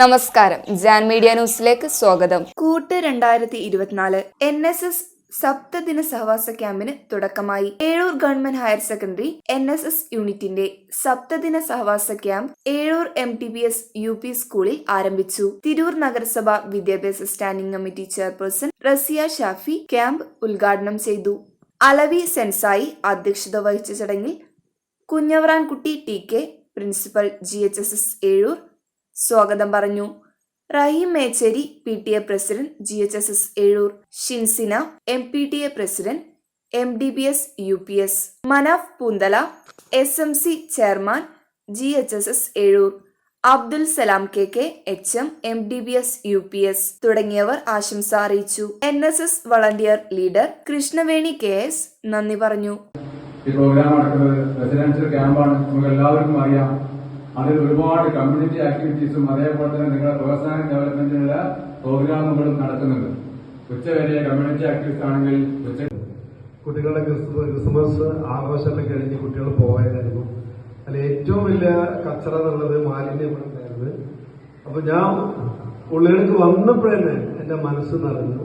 നമസ്കാരം. ജാൻ മീഡിയ ന്യൂസിലേക്ക് സ്വാഗതം. കൂട്ട് രണ്ടായിരത്തി ഇരുപത്തിനാല് എൻ എസ് എസ് സപ്തദിന സഹവാസ ക്യാമ്പിന് തുടക്കമായി. Ezhur government higher secondary N S S യൂണിറ്റിന്റെ സപ്തദിന സഹവാസ camp Ezhur M T B S U P സ്കൂളിൽ ആരംഭിച്ചു. തിരൂർ നഗരസഭ വിദ്യാഭ്യാസ standing committee chairperson Raziya Shafi camp ഉദ്ഘാടനം ചെയ്തു. അലവി സെൻസായി അധ്യക്ഷത വഹിച്ച ചടങ്ങിൽ Kunhavarankutty T K principal G H S S Ezhur സ്വാഗതം പറഞ്ഞു. Rahim Mecheri P T A president G H S S Ezhur. Shinsina M P T A president M D B S U P S. Manaf Poonthala S M C chairman G H S S Ezhur. Abdul Salam K K H M M D B S U P S. തുടങ്ങിയവർ ആശംസ അറിയിച്ചു. N S S volunteer leader Krishnaveni K S നന്ദി പറഞ്ഞു. ഈ programme നടക്കുന്നത് residential ക്യാമ്പാണ് നമുക്ക് എല്ലാവർക്കും അറിയാം. അതിൽ ഒരുപാട് കമ്മ്യൂണിറ്റി ആക്ടിവിറ്റീസും അതേപോലെ തന്നെ നിങ്ങളുടെ പേഴ്സണൽ ഡെവലപ്മെന്റിനുള്ള പ്രോഗ്രാമുകളും നടക്കുന്നുണ്ട്. ഉച്ചവരെ കമ്മ്യൂണിറ്റി ആക്ടിവിസ്റ്റ് ആണെങ്കിൽ ഉച്ച കുട്ടികളുടെ ക്രിസ്മസ് ആഘോഷമൊക്കെ കഴിഞ്ഞ് കുട്ടികൾ പോയതായിരുന്നു. അതിൽ ഏറ്റവും വലിയ കച്ചറ എന്നുള്ളത് മാലിന്യം ഉണ്ടായിരുന്നു അപ്പൊ ഞാൻ ഉള്ളിലേക്ക് വന്നപ്പോഴന്നെ എന്റെ മനസ്സ് നിറഞ്ഞു.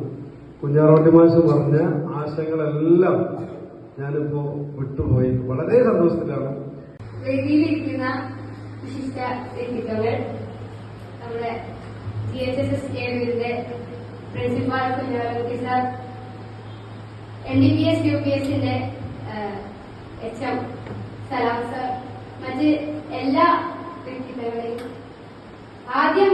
കുഞ്ഞാറോട്ടി മാഷ് പറഞ്ഞ ആശയങ്ങളെല്ലാം ഞാനിപ്പോ വിട്ടുപോയി. വളരെ സന്തോഷത്തിലാണ്. വിശിഷ്ട നമ്മുടെ ജി എച്ച് എസ് എസ് കേന്ദ്രത്തിന്റെ principal Kunharankutty sir Salam sir മറ്റ് എല്ലാ വ്യക്തിത്വങ്ങളെയും ആദ്യം